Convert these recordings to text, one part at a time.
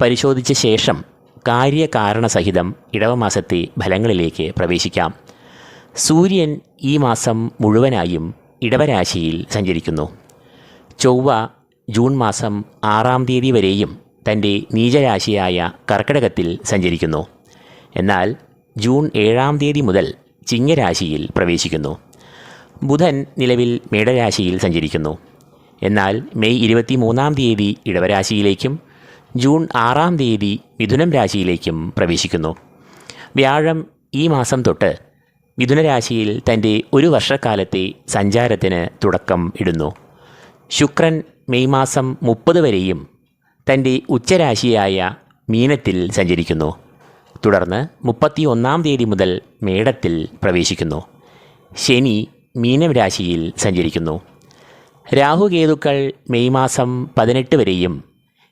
പരിശോധിച്ച ശേഷം കാര്യകാരണസഹിതം ഇടവമാസത്തെ ഫലങ്ങളിലേക്ക് പ്രവേശിക്കാം. സൂര്യൻ ഈ മാസം മുഴുവനായും ഇടവരാശിയിൽ സഞ്ചരിക്കുന്നു. ചൊവ്വ ജൂൺ മാസം ആറാം തീയതി വരെയും തന്റെ നീചരാശിയായ കർക്കിടകത്തിൽ സഞ്ചരിക്കുന്നു. എന്നാൽ ജൂൺ ഏഴാം തീയതി മുതൽ ചിങ്ങരാശിയിൽ പ്രവേശിക്കുന്നു. ബുധൻ നിലവിൽ മേടരാശിയിൽ സഞ്ചരിക്കുന്നു. എന്നാൽ മെയ് ഇരുപത്തി മൂന്നാം തീയതി ഇടവരാശിയിലേക്കും ജൂൺ ആറാം തീയതി മിഥുനം രാശിയിലേക്കും പ്രവേശിക്കുന്നു. വ്യാഴം ഈ മാസം തൊട്ട് മിഥുനരാശിയിൽ തന്റെ ഒരു വർഷക്കാലത്തെ സഞ്ചാരത്തിന് തുടക്കം ഇടുന്നു. ശുക്രൻ മെയ് മാസം മുപ്പത് വരെയും തന്റെ ഉച്ചരാശിയായ മീനത്തിൽ സഞ്ചരിക്കുന്നു. തുടർന്ന് മുപ്പത്തി ഒന്നാം തീയതി മുതൽ മേടത്തിൽ പ്രവേശിക്കുന്നു. ശനി മീനം രാശിയിൽ സഞ്ചരിക്കുന്നു. രാഹുകേതുക്കൾ മെയ് മാസം പതിനെട്ട് വരെയും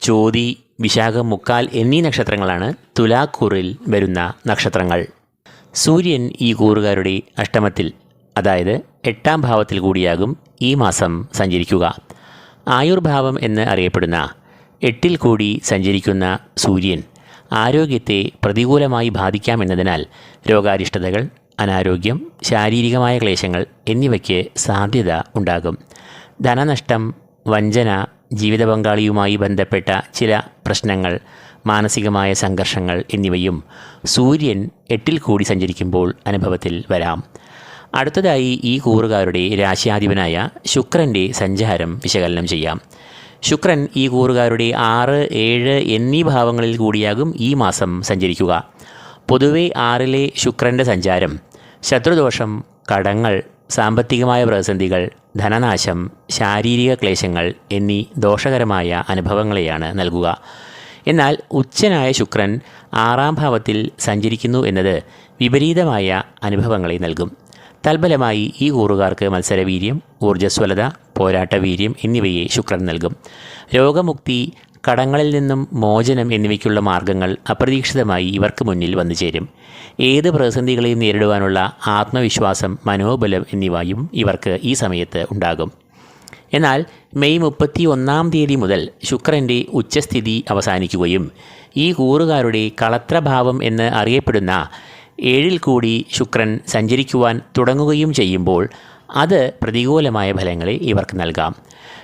ചോതി വിശാഖം മുക്കാൽ എന്നീ നക്ഷത്രങ്ങളാണ് തുലാക്കൂറിൽ വരുന്ന നക്ഷത്രങ്ങൾ. സൂര്യൻ ഈ കൂറുകാരുടെ അഷ്ടമത്തിൽ അതായത് എട്ടാം ഭാവത്തിൽ കൂടിയാകും ഈ മാസം സഞ്ചരിക്കുക. ആയുർഭാവം എന്ന് അറിയപ്പെടുന്ന എട്ടിൽ കൂടി സഞ്ചരിക്കുന്ന സൂര്യൻ ആരോഗ്യത്തെ പ്രതികൂലമായി ബാധിക്കാമെന്നതിനാൽ രോഗാരിഷ്ടതകൾ അനാരോഗ്യം ശാരീരികമായ ക്ലേശങ്ങൾ എന്നിവയ്ക്ക് സാധ്യത ഉണ്ടാകും. ധനനഷ്ടം വഞ്ചന ജീവിത പങ്കാളിയുമായി ബന്ധപ്പെട്ട ചില പ്രശ്നങ്ങൾ മാനസികമായ സംഘർഷങ്ങൾ എന്നിവയും സൂര്യൻ എട്ടിൽ കൂടി സഞ്ചരിക്കുമ്പോൾ അനുഭവത്തിൽ വരാം. അടുത്തതായി ഈ കൂറുകാരുടെ രാശ്യാധിപനായ ശുക്രന്റെ സഞ്ചാരം വിശകലനം ചെയ്യാം. ശുക്രൻ ഈ കൂറുകാരുടെ ആറ് ഏഴ് എന്നീ ഭാവങ്ങളിൽ കൂടിയാകും ഈ മാസം സഞ്ചരിക്കുക. പൊതുവെ ആറിലെ ശുക്രന്റെ സഞ്ചാരം ശത്രുദോഷം കടങ്ങൾ സാമ്പത്തികമായ പ്രതിസന്ധികൾ ധനനാശം ശാരീരിക ക്ലേശങ്ങൾ എന്നീ ദോഷകരമായ അനുഭവങ്ങളെയാണ് നൽകുക. എന്നാൽ ഉച്ചനായ ശുക്രൻ ആറാം ഭാവത്തിൽ സഞ്ചരിക്കുന്നു എന്നത് വിപരീതമായ അനുഭവങ്ങളെ നൽകും. തൽഫലമായി ഈ കൂറുകാർക്ക് മത്സരവീര്യം ഊർജസ്വലത പോരാട്ടവീര്യം എന്നിവയെ ശുക്രൻ നൽകും. രോഗമുക്തി കടങ്ങളിൽ നിന്നും മോചനം എന്നിവയ്ക്കുള്ള മാർഗങ്ങൾ അപ്രതീക്ഷിതമായി ഇവർക്ക് മുന്നിൽ വന്നു ചേരും. ഏത് പ്രതിസന്ധികളെയും നേരിടുവാനുള്ള ആത്മവിശ്വാസം മനോബലം എന്നിവയും ഇവർക്ക് ഈ സമയത്ത് ഉണ്ടാകും. എന്നാൽ മെയ് മുപ്പത്തി ഒന്നാം തീയതി മുതൽ ശുക്രന്റെ ഉച്ചസ്ഥിതി അവസാനിക്കുകയും ഈ കൂറുകാരുടെ കളത്രഭാവം എന്ന് അറിയപ്പെടുന്ന ഏഴിൽ കൂടി ശുക്രൻ സഞ്ചരിക്കുവാൻ തുടങ്ങുകയും ചെയ്യുമ്പോൾ അത് പ്രതികൂലമായ ഫലങ്ങളെ ഇവർക്ക് നൽകാം.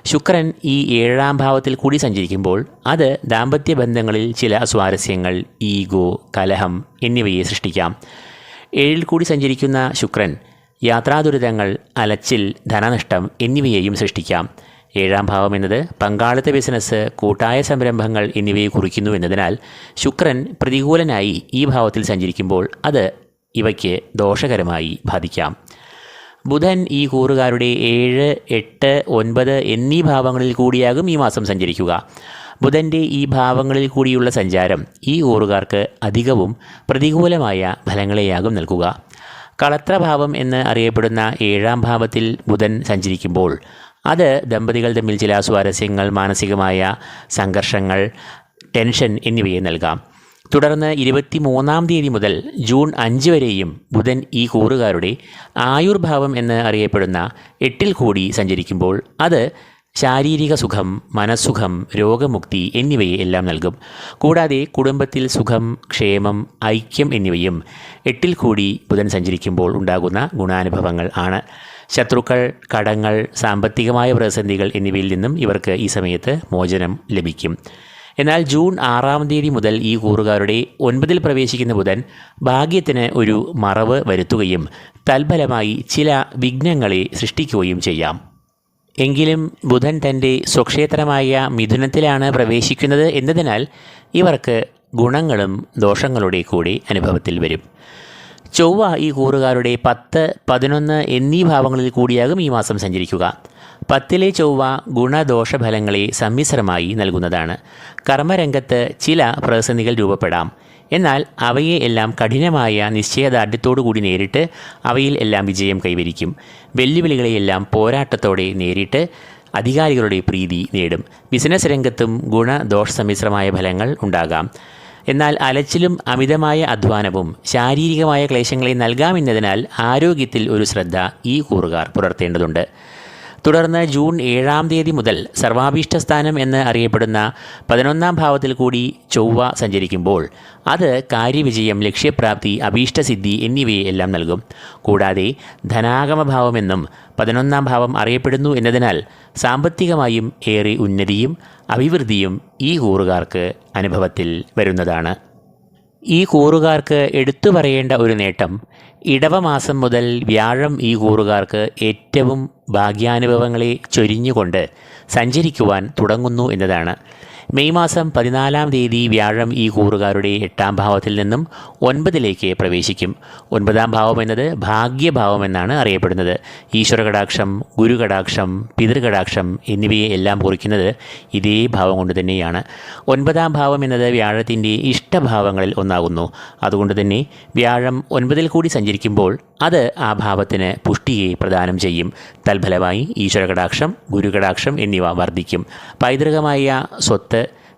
ശുക്രൻ ഈ ഏഴാം ഭാവത്തിൽ കൂടി സഞ്ചരിക്കുമ്പോൾ അത് ദാമ്പത്യ ബന്ധങ്ങളിൽ ചില സ്വാരസ്യങ്ങൾ ഈഗോ കലഹം എന്നിവയെ സൃഷ്ടിക്കാം. ഏഴിൽ കൂടി സഞ്ചരിക്കുന്ന ശുക്രൻ യാത്രാദുരിതങ്ങൾ അലച്ചിൽ ധനനഷ്ടം എന്നിവയെയും സൃഷ്ടിക്കാം. ഏഴാം ഭാവം എന്നത് പങ്കാളിത്ത ബിസിനസ് കൂട്ടായ സംരംഭങ്ങൾ എന്നിവയെ കുറിക്കുന്നു എന്നതിനാൽ ശുക്രൻ പ്രതികൂലനായി ഈ ഭാവത്തിൽ സഞ്ചരിക്കുമ്പോൾ അത് ഇവയ്ക്ക് ദോഷകരമായി ബാധിക്കാം. ബുധൻ ഈ കൂറുകാരുടെ ഏഴ് എട്ട് ഒൻപത് എന്നീ ഭാവങ്ങളിൽ കൂടിയാകും ഈ മാസം സഞ്ചരിക്കുക. ബുധന്റെ ഈ ഭാവങ്ങളിൽ കൂടിയുള്ള സഞ്ചാരം ഈ കൂറുകാർക്ക് അധികവും പ്രതികൂലമായ ഫലങ്ങളെയാകും നൽകുക. കളത്രഭാവം എന്ന് അറിയപ്പെടുന്ന ഏഴാം ഭാവത്തിൽ ബുധൻ സഞ്ചരിക്കുമ്പോൾ അത് ദമ്പതികൾ തമ്മിൽ ചില സ്വാരസ്യങ്ങൾ മാനസികമായ സംഘർഷങ്ങൾ ടെൻഷൻ എന്നിവയെ നൽകാം. തുടർന്ന് ഇരുപത്തി മൂന്നാം തീയതി മുതൽ ജൂൺ അഞ്ച് വരെയും ബുധൻ ഈ കൂറുകാരുടെ ആയുർഭാവം എന്ന് അറിയപ്പെടുന്ന എട്ടിൽ കൂടി സഞ്ചരിക്കുമ്പോൾ അത് ശാരീരിക സുഖം മനസ്സുഖം രോഗമുക്തി എന്നിവയെ എല്ലാം നൽകും. കൂടാതെ കുടുംബത്തിൽ സുഖം ക്ഷേമം ഐക്യം എന്നിവയും എട്ടിൽ കൂടി ബുധൻ സഞ്ചരിക്കുമ്പോൾ ഉണ്ടാകുന്ന ഗുണാനുഭവങ്ങൾ ആണ്. ശത്രുക്കൾ കടങ്ങൾ സാമ്പത്തികമായ പ്രതിസന്ധികൾ എന്നിവയിൽ നിന്നും ഇവർക്ക് ഈ സമയത്ത് മോചനം ലഭിക്കും. എന്നാൽ ജൂൺ ആറാം തീയതി മുതൽ ഈ കൂറുകാരുടെ ഒൻപതിൽ പ്രവേശിക്കുന്ന ബുധൻ ഭാഗ്യത്തിന് ഒരു മറവ് വരുത്തുകയും തൽഫലമായി ചില വിഘ്നങ്ങളെ സൃഷ്ടിക്കുകയും ചെയ്യാം. എങ്കിലും ബുധൻ തന്റെ സ്വക്ഷേത്രമായ മിഥുനത്തിലാണ് പ്രവേശിക്കുന്നത് എന്നതിനാൽ ഇവർക്ക് ഗുണങ്ങളും ദോഷങ്ങളുടെ കൂടി അനുഭവത്തിൽ വരും. ചൊവ്വ ഈ കൂറുകാരുടെ പത്ത് പതിനൊന്ന് എന്നീ ഭാവങ്ങളിൽ കൂടിയാകും ഈ മാസം സഞ്ചരിക്കുക. പത്തിലെ ചൊവ്വ ഗുണദോഷഫലങ്ങളെ സമ്മിശ്രമായി നൽകുന്നതാണ്. കർമ്മരംഗത്ത് ചില പ്രതിസന്ധികൾ രൂപപ്പെടാം. എന്നാൽ അവയെ എല്ലാം കഠിനമായ നിശ്ചയദാർഢ്യത്തോടു കൂടി നേരിട്ട് അവയിൽ എല്ലാം വിജയം കൈവരിക്കും. വെല്ലുവിളികളെയെല്ലാം പോരാട്ടത്തോടെ നേരിട്ട് അധികാരികളുടെ പ്രീതി നേടും. ബിസിനസ് രംഗത്തും ഗുണദോഷ സമ്മിശ്രമായ ഫലങ്ങൾ ഉണ്ടാകാം. എന്നാൽ അലച്ചിലും അമിതമായ അധ്വാനവും ശാരീരികമായ ക്ലേശങ്ങളെ നൽകാമെന്നതിനാൽ ആരോഗ്യത്തിൽ ഒരു ശ്രദ്ധ ഈ കൂറുകാർ പുലർത്തേണ്ടതുണ്ട്. തുടർന്ന് ജൂൺ ഏഴാം തീയതി മുതൽ സർവാഭീഷ്ട സ്ഥാനം എന്ന് അറിയപ്പെടുന്ന പതിനൊന്നാം ഭാവത്തിൽ കൂടി ചൊവ്വ സഞ്ചരിക്കുമ്പോൾ അത് കാര്യവിജയം ലക്ഷ്യപ്രാപ്തി അഭീഷ്ടസിദ്ധി എന്നിവയെ എല്ലാം നൽകും. കൂടാതെ ധനാഗമഭാവമെന്നും പതിനൊന്നാം ഭാവം അറിയപ്പെടുന്നു എന്നതിനാൽ സാമ്പത്തികമായും ഏറെ ഉന്നതിയും അഭിവൃദ്ധിയും ഈ കൂറുകാർക്ക് അനുഭവത്തിൽ വരുന്നതാണ്. ഈ കൂറുകാർക്ക് എടുത്തു പറയേണ്ട ഒരു നേട്ടം ഇടവമാസം മുതൽ വ്യാഴം ഈ കൂറുകാർക്ക് ഏറ്റവും ഭാഗ്യാനുഭവങ്ങളെ ചൊരിഞ്ഞുകൊണ്ട് സഞ്ചരിക്കുവാൻ തുടങ്ങുന്നു എന്നതാണ്. മെയ് മാസം പതിനാലാം തീയതി വ്യാഴം ഈ കൂറുകാരുടെ എട്ടാം ഭാവത്തിൽ നിന്നും ഒൻപതിലേക്ക് പ്രവേശിക്കും. ഒൻപതാം ഭാവം എന്നത് ഭാഗ്യഭാവം എന്നാണ് അറിയപ്പെടുന്നത്. ഈശ്വരകടാക്ഷം ഗുരുകടാക്ഷം പിതൃകടാക്ഷം എന്നിവയെ എല്ലാം കുറിക്കുന്നത് ഇതേ ഭാവം കൊണ്ട് തന്നെയാണ്. ഒൻപതാം ഭാവം എന്നത് വ്യാഴത്തിന്റെ ഇഷ്ടഭാവങ്ങളിൽ ഒന്നാകുന്നു. അതുകൊണ്ട് തന്നെ വ്യാഴം ഒൻപതിൽ കൂടി സഞ്ചരിക്കുമ്പോൾ അത് ആ ഭാവത്തിന് പുഷ്ടിയെ പ്രദാനം ചെയ്യും. തൽഫലമായി ഈശ്വരകടാക്ഷം ഗുരുകടാക്ഷം എന്നിവ വർദ്ധിക്കും. പൈതൃകമായ സ്വത്ത്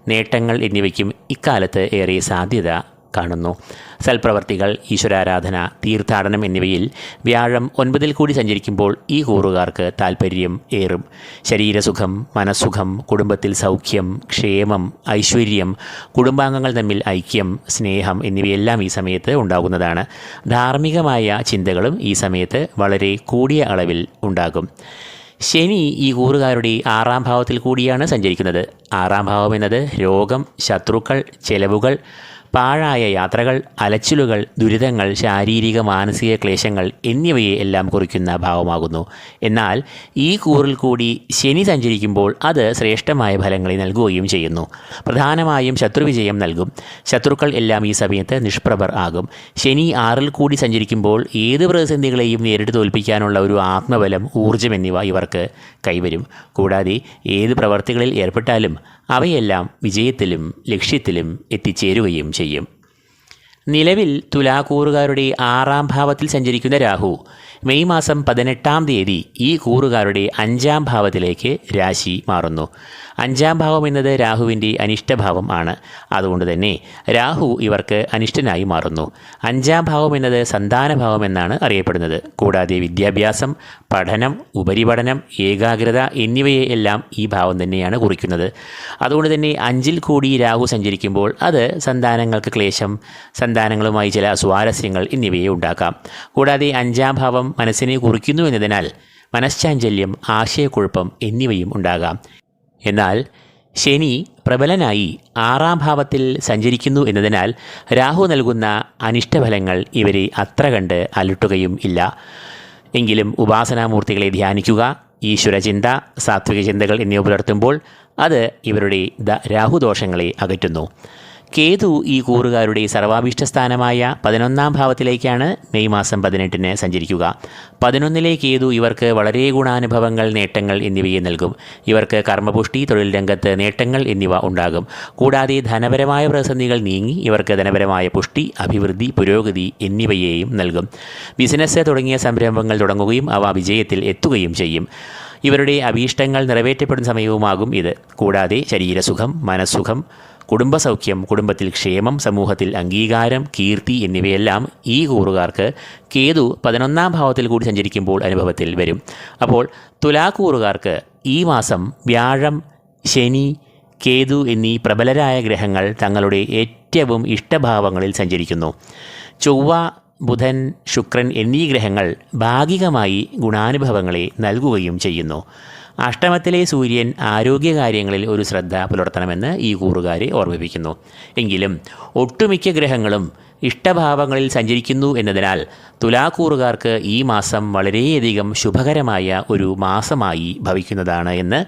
നേട്ടങ്ങൾ എന്നിവയ്ക്കും ഇക്കാലത്ത് ഏറെ സാധ്യത കാണുന്നു. സൽപ്രവർത്തികൾ ഈശ്വരാരാധന തീർത്ഥാടനം എന്നിവയിൽ വ്യാഴം ഒൻപതിൽ കൂടി സഞ്ചരിക്കുമ്പോൾ ഈ കൂറുകാർക്ക് താൽപ്പര്യം ഏറും. ശരീരസുഖം മനസ്സുഖം കുടുംബത്തിൽ സൗഖ്യം ക്ഷേമം ഐശ്വര്യം കുടുംബാംഗങ്ങൾ തമ്മിൽ ഐക്യം സ്നേഹം എന്നിവയെല്ലാം ഈ സമയത്ത് ഉണ്ടാകുന്നതാണ്. ധാർമ്മികമായ ചിന്തകളും ഈ സമയത്ത് വളരെ കൂടിയ അളവിൽ ഉണ്ടാകും. ശനി ഈ കൂറുകാരുടെ ആറാം ഭാവത്തിൽ കൂടിയാണ് സഞ്ചരിക്കുന്നത്. ആറാം ഭാവം എന്നത് രോഗം ശത്രുക്കൾ ചെലവുകൾ പാഴായ യാത്രകൾ അലച്ചിലുകൾ ദുരിതങ്ങൾ ശാരീരിക മാനസിക ക്ലേശങ്ങൾ എന്നിവയെ എല്ലാം കുറിക്കുന്ന ഭാവമാകുന്നു. എന്നാൽ ഈ കൂറിൽ കൂടി ശനി സഞ്ചരിക്കുമ്പോൾ അത് ശ്രേഷ്ഠമായ ഫലങ്ങളെ നൽകുകയും ചെയ്യുന്നു. പ്രധാനമായും ശത്രുവിജയം നൽകും. ശത്രുക്കൾ എല്ലാം ഈ സമയത്ത് നിഷ്പ്രഭർ ആകും. ശനി ആറിൽ കൂടി സഞ്ചരിക്കുമ്പോൾ ഏത് പ്രതിസന്ധികളെയും നേരിട്ട് തോൽപ്പിക്കാനുള്ള ഒരു ആത്മബലം ഊർജം എന്നിവ ഇവർക്ക് കൈവരും. കൂടാതെ ഏത് പ്രവർത്തികളിൽ ഏർപ്പെട്ടാലും അവയെല്ലാം വിജയത്തിലും ലക്ഷ്യത്തിലും എത്തിച്ചേരുകയും ചെയ്യും. നിലവിൽ തുലാക്കൂറുകാരുടെ ആറാം ഭാവത്തിൽ സഞ്ചരിക്കുന്ന രാഹു മെയ് മാസം പതിനെട്ടാം തീയതി ഈ കൂറുകാരുടെ അഞ്ചാം ഭാവത്തിലേക്ക് രാശി മാറുന്നു. അഞ്ചാം ഭാവം എന്നത് രാഹുവിന്റെ അനിഷ്ടഭാവം ആണ്. അതുകൊണ്ട് തന്നെ രാഹു ഇവർക്ക് അനിഷ്ടനായി മാറുന്നു. അഞ്ചാം ഭാവം എന്നത് സന്താനഭാവം എന്നാണ് അറിയപ്പെടുന്നത്. കൂടാതെ വിദ്യാഭ്യാസം പഠനം ഉപരിപഠനം ഏകാഗ്രത എന്നിവയെ എല്ലാം ഈ ഭാവം തന്നെയാണ് കുറിക്കുന്നത്. അതുകൊണ്ട് തന്നെ അഞ്ചിൽ കൂടി രാഹു സഞ്ചരിക്കുമ്പോൾ അത് സന്താനങ്ങൾക്ക് ക്ലേശം സന്താനങ്ങളുമായി ചില സ്വാരസ്യങ്ങൾ എന്നിവയെ ഉണ്ടാക്കാം. കൂടാതെ അഞ്ചാം ഭാവം മനസ്സിനെ കുറിക്കുന്നു എന്നതിനാൽ മനഃശാഞ്ചല്യം ആശയക്കുഴപ്പം എന്നിവയും ഉണ്ടാകാം. എന്നാൽ ശനി പ്രബലനായി ആറാം ഭാവത്തിൽ സഞ്ചരിക്കുന്നു എന്നതിനാൽ രാഹു നൽകുന്ന അനിഷ്ടഫലങ്ങൾ ഇവരെ അത്ര കണ്ട് അലട്ടുകയും ഇല്ല. എങ്കിലും ഉപാസനാമൂർത്തികളെ ധ്യാനിക്കുക ഈശ്വരചിന്ത സാത്വിക ചിന്തകൾ എന്നിവ പുലർത്തുമ്പോൾ അത് ഇവരുടെ രാഹുദോഷങ്ങളെ അകറ്റുന്നു. കേതു ഈ കൂറുകാരുടെ സർവാഭീഷ്ട സ്ഥാനമായ പതിനൊന്നാം ഭാവത്തിലേക്കാണ് മെയ് മാസം പതിനെട്ടിന് സഞ്ചരിക്കുക. പതിനൊന്നിലെ കേതു ഇവർക്ക് വളരെ ഗുണാനുഭവങ്ങൾ നേട്ടങ്ങൾ എന്നിവയെ നൽകും. ഇവർക്ക് കർമ്മപുഷ്ടി തൊഴിൽ രംഗത്ത് നേട്ടങ്ങൾ എന്നിവ ഉണ്ടാകും. കൂടാതെ ധനപരമായ പ്രതിസന്ധികൾ നീങ്ങി ഇവർക്ക് ധനപരമായ പുഷ്ടി അഭിവൃദ്ധി പുരോഗതി എന്നിവയെയും നൽകും. ബിസിനസ് തുടങ്ങിയ സംരംഭങ്ങൾ തുടങ്ങുകയും അവ വിജയത്തിൽ എത്തുകയും ചെയ്യും. ഇവരുടെ അഭീഷ്ടങ്ങൾ നിറവേറ്റപ്പെടുന്ന സമയവുമാകും ഇത്. കൂടാതെ ശരീരസുഖം മനസ്സുഖം കുടുംബസൗഖ്യം കുടുംബത്തിൽ ക്ഷേമം സമൂഹത്തിൽ അംഗീകാരം കീർത്തി എന്നിവയെല്ലാം ഈ കൂറുകാർക്ക് കേതു പതിനൊന്നാം ഭാവത്തിൽ കൂടി സഞ്ചരിക്കുമ്പോൾ അനുഭവത്തിൽ വരും. അപ്പോൾ തുലാക്കൂറുകാർക്ക് ഈ മാസം വ്യാഴം ശനി കേതു എന്നീ പ്രബലരായ ഗ്രഹങ്ങൾ തങ്ങളുടെ ഏറ്റവും ഇഷ്ടഭാവങ്ങളിൽ സഞ്ചരിക്കുന്നു. ചൊവ്വ ബുധൻ ശുക്രൻ എന്നീ ഗ്രഹങ്ങൾ ഭാഗികമായി ഗുണാനുഭവങ്ങളെ നൽകുകയും ചെയ്യുന്നു. അഷ്ടമത്തിലെ സൂര്യൻ ആരോഗ്യകാര്യങ്ങളിൽ ഒരു ശ്രദ്ധ പുലർത്തണമെന്ന് ഈ കൂറുകാരെ ഓർമ്മിപ്പിക്കുന്നു. എങ്കിലും ഒട്ടുമിക്ക ഗ്രഹങ്ങളും ഇഷ്ടഭാവങ്ങളിൽ സഞ്ചരിക്കുന്നു എന്നതിനാൽ തുലാക്കൂറുകാർക്ക് ഈ മാസം വളരെയധികം ശുഭകരമായ ഒരു മാസമായി ഭവിക്കുന്നതാണ് എന്ന്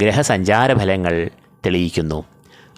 ഗ്രഹസഞ്ചാര ഫലങ്ങൾ തെളിയിക്കുന്നു.